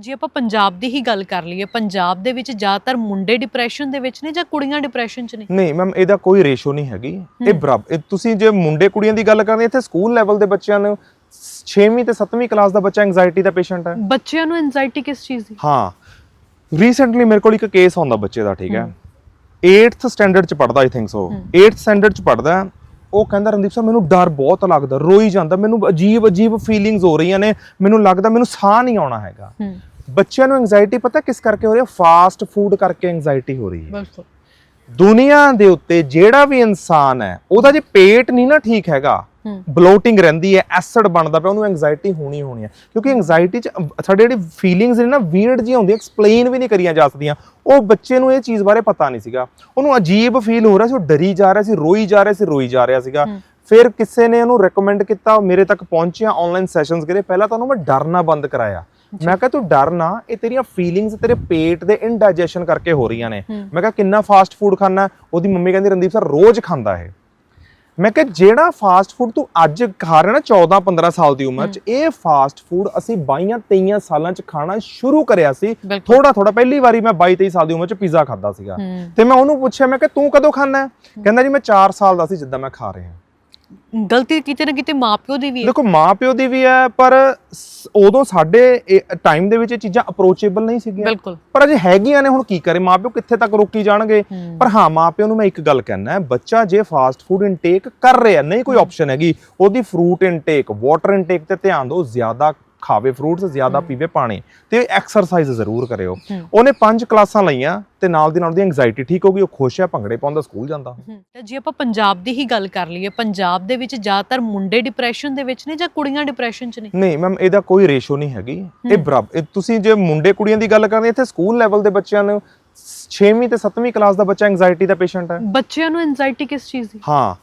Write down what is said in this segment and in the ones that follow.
ਜੇ ਆਪਾਂ ਪੰਜਾਬ ਦੀ ਹੀ ਗੱਲ ਕਰ ਲਈਏ ਪੰਜਾਬ ਦੇ ਵਿੱਚ ਜ਼ਿਆਦਾਤਰ ਮੁੰਡੇ ਡਿਪਰੈਸ਼ਨ ਦੇ ਵਿੱਚ ਨੇ ਜਾਂ ਕੁੜੀਆਂ ਡਿਪਰੈਸ਼ਨ 'ਚ ਨੇ? ਨਹੀਂ ਮੈਮ ਇਹਦਾ ਕੋਈ ਰੇਸ਼ੋ ਨਹੀਂ ਹੈਗੀ। ਇਹ ਬਰਾਬਰ ਤੁਸੀਂ ਜੇ ਮੁੰਡੇ ਕੁੜੀਆਂ ਦੀ ਗੱਲ ਕਰਦੇ ਇੱਥੇ ਸਕੂਲ ਲੈਵਲ ਦੇ ਬੱਚਿਆਂ ਨੂੰ 6ਵੀਂ ਤੇ 7ਵੀਂ ਕਲਾਸ ਦਾ ਬੱਚਾ ਐਂਜ਼ਾਇਟੀ ਦਾ ਪੇਸ਼ੈਂਟ ਹੈ। ਬੱਚਿਆਂ ਨੂੰ ਐਂਜ਼ਾਇਟੀ ਕਿਸ ਚੀਜ਼ ਦੀ? ਹਾਂ। ਰੀਸੈਂਟਲੀ ਮੇਰੇ ਕੋਲ ਇੱਕ ਕੇਸ ਆਉਂਦਾ ਬੱਚੇ ਦਾ ਠੀਕ ਹੈ। 8th ਸਟੈਂਡਰਡ ਚ ਪੜਦਾ I think so 8th standard ਚ ਪੜਦਾ ਉਹ ਕਹਿੰਦਾ ਰਣਦੀਪ ਸਾਹਿਬ ਮੈਨੂੰ ਡਰ ਬਹੁਤ ਲੱਗਦਾ ਰੋਈ ਜਾਂਦਾ ਮੈਨੂੰ ਅਜੀਬ ਅਜੀਬ ਫੀਲਿੰਗਸ ਹੋ ਰਹੀਆਂ ਨੇ ਮੈਨੂੰ ਲੱਗਦਾ ਮੈਨੂੰ ਸਾਹ ਨਹੀਂ ਆਉਣਾ ਹੈਗਾ। ਬੱਚਿਆਂ ਨੂੰ ਐਂਜ਼ਾਇਟੀ ਪਤਾ ਕਿਸ ਕਰਕੇ ਹੋ ਰਹੀ ਹੈ? ਫਾਸਟ ਫੂਡ ਕਰਕੇ ਐਂਜ਼ਾਇਟੀ ਹੋ ਰਹੀ ਹੈ। ਬਿਲਕੁਲ। ਦੁਨੀਆ ਦੇ ਉੱਤੇ ਜਿਹੜਾ ਵੀ ਇਨਸਾਨ ਹੈ ਉਹਦਾ ਜੇ ਪੇਟ ਨਹੀਂ ਨਾ ਠੀਕ ਹੈਗਾ ਬਲੋਟਿੰਗ ਰਹਿੰਦੀ ਹੈ ਐਸਿਡ ਬਣਦਾ ਪਿਆ ਉਹਨੂੰ ਐਂਜ਼ਾਇਟੀ ਹੋਣੀ ਹੋਣੀ ਹੈ। ਕਿਉਂਕਿ ਐਂਜ਼ਾਇਟੀ ਚ ਸਾਡੇ ਜਿਹੜੀ ਫੀਲਿੰਗਸ ਨੇ ਨਾ ਵੀਰਡ ਜਿਹੀਆਂ ਹੁੰਦੀਆਂ ਐਕਸਪਲੇਨ ਵੀ ਨਹੀਂ ਕਰੀਆਂ ਜਾ ਸਕਦੀਆਂ। ਉਹ ਬੱਚੇ ਨੂੰ ਇਹ ਚੀਜ਼ ਬਾਰੇ ਪਤਾ ਨਹੀਂ ਸੀਗਾ। ਉਹਨੂੰ ਅਜੀਬ ਫੀਲ ਹੋ ਰਿਹਾ ਸੀ ਉਹ ਡਰੀ ਜਾ ਰਿਹਾ ਸੀ ਰੋਈ ਜਾ ਰਿਹਾ ਸੀ ਰੋਈ ਜਾ ਰਿਹਾ ਸੀਗਾ। ਫਿਰ ਕਿਸੇ ਨੇ ਉਹਨੂੰ ਰეკਮੈਂਡ ਕੀਤਾ ਮੇਰੇ ਤੱਕ ਪਹੁੰਚਿਆ ਆਨਲਾਈਨ ਸੈਸ਼ਨਸ ਕਰੇ। ਪਹਿਲਾਂ ਤਾਂ ਉਹਨੂੰ ਮੈਂ ਡਰਨਾ ਬੰਦ ਕਰਾਇਆ। ਮੈਂ ਕਿਹਾ ਤੂੰ ਡਰ ਨਾ ਇਹ ਤੇਰੀਆਂ ਫੀਲਿੰਗਸ ਤੇਰੇ ਪੇਟ ਦੇ ਇਨਡਾਈਜੈਸ਼ਨ ਕਰਕੇ ਹੋ ਰਹੀਆਂ ਨੇ। ਮੈਂ ਕਿਹਾ ਕਿੰਨਾ ਫਾਸਟ ਫੂਡ ਖਾਣਾ ਉਹਦੀ ਮੰਮੀ ਕਹਿੰਦੀ ਰਣਦੀਪ ਸਰ ਰੋਜ਼ ਖਾਂਦਾ ਹੈ ਮੈਂ ਕਿਹਾ ਜਿਹੜਾ ਫਾਸਟ ਫੂਡ ਤੂੰ ਅੱਜ ਖਾ ਰਿਹਾ ਨਾ 14 15 ਸਾਲ ਦੀ ਉਮਰ 'ਚ ਇਹ ਫਾਸਟ ਫੂਡ ਅਸੀਂ 22 23 ਸਾਲਾਂ 'ਚ ਖਾਣਾ ਸ਼ੁਰੂ ਕਰਿਆ ਸੀ। ਥੋੜਾ ਥੋੜਾ ਪਹਿਲੀ ਵਾਰੀ ਮੈਂ 22 23 ਸਾਲ ਦੀ ਉਮਰ 'ਚ ਪੀਜ਼ਾ ਖਾਦਾ ਸੀਗਾ। ਤੇ ਮੈਂ ਉਹਨੂੰ ਪੁੱਛਿਆ ਮੈਂ ਕਿ ਤੂੰ ਕਦੋਂ ਖਾਣਾ ਹੈ। ਕਹਿੰਦਾ ਜੀ ਮੈਂ 4 ਸਾਲ ਦਾ ਸੀ ਜਿੱਦਾਂ ਮੈਂ ਖਾ ਰਿਹਾ। ਗਲਤੀ ਕਿਤੇ ਨਾ ਕਿਤੇ ਮਾਪਿਓ ਦੀ ਵੀ ਹੈ। ਦੇਖੋ ਮਾਪਿਓ ਦੀ ਵੀ ਹੈ ਪਰ ਸ- ਉਦੋਂ ਸਾਡੇ ਟਾਈਮ ਦੇ ਵਿੱਚ ਇਹ ਚੀਜ਼ਾਂ ਅਪਰੋਚੇਬਲ ਨਹੀਂ ਸੀਗੀਆਂ। ਬਿਲਕੁਲ। ਪਰ ਅਜੇ ਹੈਗੀਆਂ ਨੇ ਹੁਣ ਕੀ ਕਰੇ? ਮਾਪਿਓ ਕਿੱਥੇ ਤੱਕ ਰੋਕੀ ਜਾਣਗੇ। ਪਰ ਹਾਂ ਮਾਪਿਓ ਨੂੰ ਮੈਂ ਇੱਕ ਗੱਲ ਕਹਿਣਾ ਹੈ ਬੱਚਾ ਜੇ ਫਾਸਟ ਫੂਡ ਇਨਟੇਕ ਕਰ ਰਿਹਾ ਨਹੀਂ ਕੋਈ ਆਪਸ਼ਨ ਹੈਗੀ ਉਹਦੀ ਫਰੂਟ ਇਨਟੇਕ ਵਾਟਰ ਇਨਟੇਕ ਤੇ ਧਿਆਨ ਦਿਓ ਜ਼ਿਆਦਾ ਖਾਵੇ ਫਰੂਟਸ ਜ਼ਿਆਦਾ ਪੀਵੇ ਪਾਣੀ ਤੇ ਐਕਸਰਸਾਈਜ਼ ਜ਼ਰੂਰ ਕਰਿਓ। ਉਹਨੇ ਪੰਜ ਕਲਾਸਾਂ ਲਈਆਂ ਤੇ ਨਾਲ ਦੀ ਨਾਲ ਉਹਦੀ ਐਂਗਜ਼ਾਇਟੀ ਠੀਕ ਹੋ ਗਈ ਉਹ ਖੁਸ਼ ਹੈ ਭੰਗੜੇ ਪਾਉਂਦਾ ਸਕੂਲ ਜਾਂਦਾ। ਤਾਂ ਜੇ ਆਪਾਂ ਪੰਜਾਬ ਦੀ ਹੀ ਗੱਲ ਕਰ ਲਈਏ ਪੰਜਾਬ ਦੇ ਵਿੱਚ ਜ਼ਿਆਦਾਤਰ ਮੁੰਡੇ ਡਿਪਰੈਸ਼ਨ ਦੇ ਵਿੱਚ ਨੇ ਜਾਂ ਕੁੜੀਆਂ ਡਿਪਰੈਸ਼ਨ 'ਚ ਨੇ? ਨਹੀਂ ਮੈਮ ਇਹਦਾ ਕੋਈ ਰੇਸ਼ੋ ਨਹੀਂ ਹੈਗੀ। ਇਹ ਬਰਾਬਰ ਤੁਸੀਂ ਜੇ ਮੁੰਡੇ ਕੁੜੀਆਂ ਦੀ ਗੱਲ ਕਰਦੇ ਇੱਥੇ ਸਕੂਲ ਲੈਵਲ ਦੇ ਬੱਚਿਆਂ ਨੂੰ 6ਵੀਂ ਤੇ 7ਵੀਂ ਕਲਾਸ ਦਾ ਬੱਚਾ ਐਂਗਜ਼ਾਇਟੀ ਦਾ ਪੇਸ਼ੈਂਟ ਹੈ। ਬੱਚਿਆਂ ਨੂੰ ਐਂਜ਼ਾਇਟੀ ਕਿਸ ਚੀਜ਼ ਦੀ? ਹਾਂ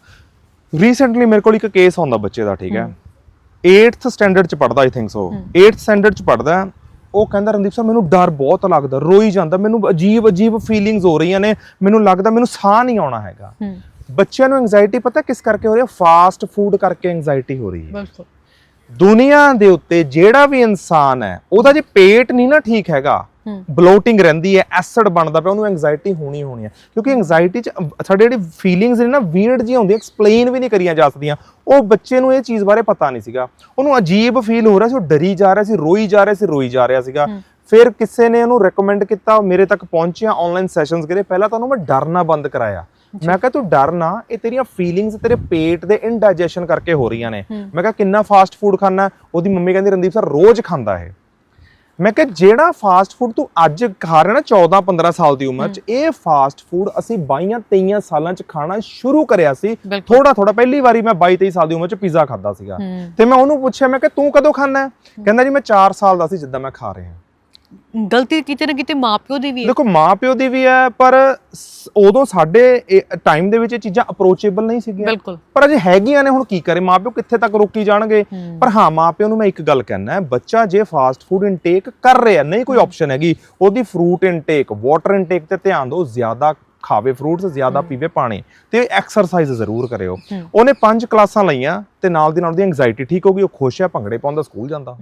ਰੀਸੈਂਟਲੀ ਮੇਰੇ ਕੋਲ ਇੱਕ ਕੇਸ ਆਉਂਦਾ ਬੱਚੇ ਦਾ ਠੀਕ ਹੈ। 8th ਸਟੈਂਡਰਡ ਚ ਪੜਦਾ I think so 8th standard ਚ ਪੜਦਾ ਉਹ ਕਹਿੰਦਾ ਰਣਦੀਪ ਸਾਹਿਬ ਮੈਨੂੰ ਡਰ ਬਹੁਤ ਲੱਗਦਾ ਰੋਈ ਜਾਂਦਾ ਮੈਨੂੰ ਅਜੀਬ ਅਜੀਬ ਫੀਲਿੰਗਸ ਹੋ ਰਹੀਆਂ ਨੇ ਮੈਨੂੰ ਲੱਗਦਾ ਮੈਨੂੰ ਸਾਹ ਨਹੀਂ ਆਉਣਾ ਹੈਗਾ। ਬੱਚਿਆਂ ਨੂੰ ਐਂਜ਼ਾਇਟੀ ਪਤਾ ਕਿਸ ਕਰਕੇ ਹੋ ਰਹੀ ਹੈ? ਫਾਸਟ ਫੂਡ ਕਰਕੇ ਐਂਜ਼ਾਇਟੀ ਹੋ ਰਹੀ ਹੈ। ਬਿਲਕੁਲ। ਦੁਨੀਆ ਦੇ ਉੱਤੇ ਜਿਹੜਾ ਵੀ ਇਨਸਾਨ ਹੈ ਉਹਦਾ ਜੇ ਪੇਟ ਨਹੀਂ ਨਾ ਠੀਕ ਹੈਗਾ ਬਲੋਟਿੰਗ ਰਹਿੰਦੀ ਹੈ ਐਸਿਡ ਬਣਦਾ ਪਿਆ ਉਹਨੂੰ ਐਂਜ਼ਾਇਟੀ ਹੋਣੀ ਹੋਣੀ ਹੈ। ਕਿਉਂਕਿ ਐਂਜ਼ਾਇਟੀ ਚ ਸਾਡੇ ਜਿਹੜੀ ਫੀਲਿੰਗਸ ਨੇ ਨਾ ਵੀਰਡ ਜਿਹੀਆਂ ਹੁੰਦੀਆਂ ਐਕਸਪਲੇਨ ਵੀ ਨਹੀਂ ਕਰੀਆਂ ਜਾ ਸਕਦੀਆਂ। ਉਹ ਬੱਚੇ ਨੂੰ ਇਹ ਚੀਜ਼ ਬਾਰੇ ਪਤਾ ਨਹੀਂ ਸੀਗਾ। ਉਹਨੂੰ ਅਜੀਬ ਫੀਲ ਹੋ ਰਿਹਾ ਸੀ ਉਹ ਡਰੀ ਜਾ ਰਿਹਾ ਸੀ ਰੋਈ ਜਾ ਰਿਹਾ ਸੀ ਰੋਈ ਜਾ ਰਿਹਾ ਸੀਗਾ। ਫਿਰ ਕਿਸੇ ਨੇ ਉਹਨੂੰ ਰეკਮੈਂਡ ਕੀਤਾ ਮੇਰੇ ਤੱਕ ਪਹੁੰਚਿਆ ਆਨਲਾਈਨ ਸੈਸ਼ਨਸ ਕਰੇ। ਪਹਿਲਾਂ ਤਾਂ ਉਹਨੂੰ ਮੈਂ ਡਰਨਾ ਬੰਦ ਕਰਾਇਆ। ਮੈਂ ਕਿਹਾ ਤੂੰ ਡਰ ਨਾ ਇਹ ਤੇਰੀਆਂ ਫੀਲਿੰਗਸ ਤੇਰੇ ਪੇਟ ਦੇ ਇਨਡਾਈਜੈਸ਼ਨ ਕਰਕੇ ਹੋ ਰਹੀਆਂ ਨੇ। ਮੈਂ ਕਿਹਾ ਕਿੰਨਾ ਫਾਸਟ ਫੂਡ ਖਾਣਾ ਉਹਦੀ ਮੰਮੀ ਕਹਿੰਦੀ ਰਣਦੀਪ ਸਰ ਰੋਜ਼ ਖਾਂਦਾ ਹੈ ਮੈਂ ਕਿਹਾ ਜਿਹੜਾ ਫਾਸਟ ਫੂਡ ਤੂੰ ਅੱਜ ਖਾ ਰਿਹਾ ਨਾ 14 15 ਸਾਲ ਦੀ ਉਮਰ 'ਚ ਇਹ ਫਾਸਟ ਫੂਡ ਅਸੀਂ 22 23 ਸਾਲਾਂ 'ਚ ਖਾਣਾ ਸ਼ੁਰੂ ਕਰਿਆ ਸੀ। ਥੋੜਾ ਥੋੜਾ ਪਹਿਲੀ ਵਾਰੀ ਮੈਂ 22 23 ਸਾਲ ਦੀ ਉਮਰ 'ਚ ਪੀਜ਼ਾ ਖਾਦਾ ਸੀਗਾ। ਤੇ ਮੈਂ ਉਹਨੂੰ ਪੁੱਛਿਆ ਮੈਂ ਕਿ ਤੂੰ ਕਦੋਂ ਖਾਣਾ? ਹੈ। ਕਹਿੰਦਾ ਜੀ ਮੈਂ 4 ਸਾਲ ਦਾ ਸੀ ਜਿੱਦਾਂ ਮੈਂ ਖਾ ਰਿਹਾ। ਗਲਤੀ ਕਿਤੇ ਨਾ ਕਿਤੇ ਮਾਪਿਓ ਦੀ ਵੀ ਹੈ। ਦੇਖੋ ਮਾਪਿਓ ਦੀ ਵੀ ਹੈ ਪਰ ਸ- ਉਦੋਂ ਸਾਡੇ ਟਾਈਮ ਦੇ ਵਿੱਚ ਇਹ ਚੀਜ਼ਾਂ ਅਪਰੋਚੇਬਲ ਨਹੀਂ ਸੀਗੀਆਂ। ਬਿਲਕੁਲ। ਪਰ ਅਜੇ ਹੈਗੀਆਂ ਨੇ ਹੁਣ ਕੀ ਕਰੇ? ਮਾਪਿਓ ਕਿੱਥੇ ਤੱਕ ਰੋਕੀ ਜਾਣਗੇ। ਪਰ ਹਾਂ ਮਾਪਿਓ ਨੂੰ ਮੈਂ ਇੱਕ ਗੱਲ ਕਹਿਣਾ ਹੈ ਬੱਚਾ ਜੇ ਫਾਸਟ ਫੂਡ ਇਨਟੇਕ ਕਰ ਰਿਹਾ ਨਹੀਂ ਕੋਈ ਆਪਸ਼ਨ ਹੈਗੀ ਉਹਦੀ ਫਰੂਟ ਇਨਟੇਕ ਵਾਟਰ ਇਨਟੇਕ ਤੇ ਧਿਆਨ ਦਿਓ ਜ਼ਿਆਦਾ ਖਾਵੇ ਫਰੂਟਸ ਜ਼ਿਆਦਾ ਪੀਵੇ ਪਾਣੀ ਤੇ ਐਕਸਰਸਾਈਜ਼ ਜ਼ਰੂਰ ਕਰਿਓ। ਉਹਨੇ ਪੰਜ ਕਲਾਸਾਂ ਲਈਆਂ ਤੇ ਨਾਲ ਦੀ ਨਾਲ ਉਹਦੀ ਐਂਗਜ਼ਾਇਟੀ ਠੀਕ ਹੋ ਗਈ ਉਹ ਖੁਸ਼ ਹੈ ਭੰਗੜੇ ਪਾਉਂਦਾ ਸਕੂਲ ਜਾਂਦਾ।